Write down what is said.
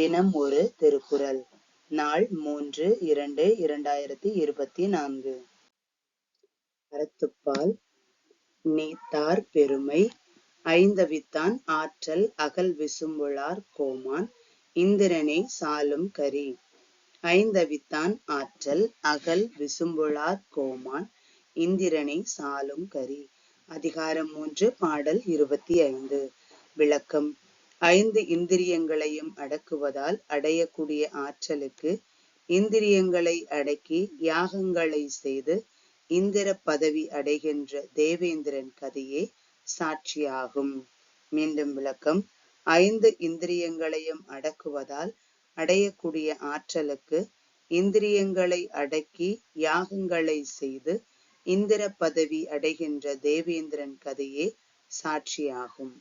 தினம் ஒரு திருக்குறள். நாள் மூன்று இரண்டு இரண்டாயிரத்தி இருபத்தி நான்கு. அறத்துப்பால் நீத்தார் பெருமை ஐந்தவித்தான் ஆற்றல் அகல் விசும்புளார் கோமான் இந்திரனே சாலும் கரி. ஐந்தவித்தான் ஆற்றல் அகல் விசும்புளார் கோமான் இந்திரனை சாலும் கரி. அதிகாரம் மூன்று பாடல் இருபத்தி ஐந்து. விளக்கம் ஐந்து இந்திரியங்களையும் அடக்குவதால் அடையக்கூடிய ஆற்றலுக்கு இந்திரியங்களை அடக்கி யாகங்களை செய்து இந்திர பதவி அடைகின்ற தேவேந்திரன் கதையே சாட்சியாகும். மீண்டும் விளக்கம். ஐந்து இந்திரியங்களையும் அடக்குவதால் அடையக்கூடிய ஆற்றலுக்கு இந்திரியங்களை அடக்கி யாகங்களை செய்து இந்திர பதவி அடைகின்ற தேவேந்திரன் கதையே சாட்சியாகும்.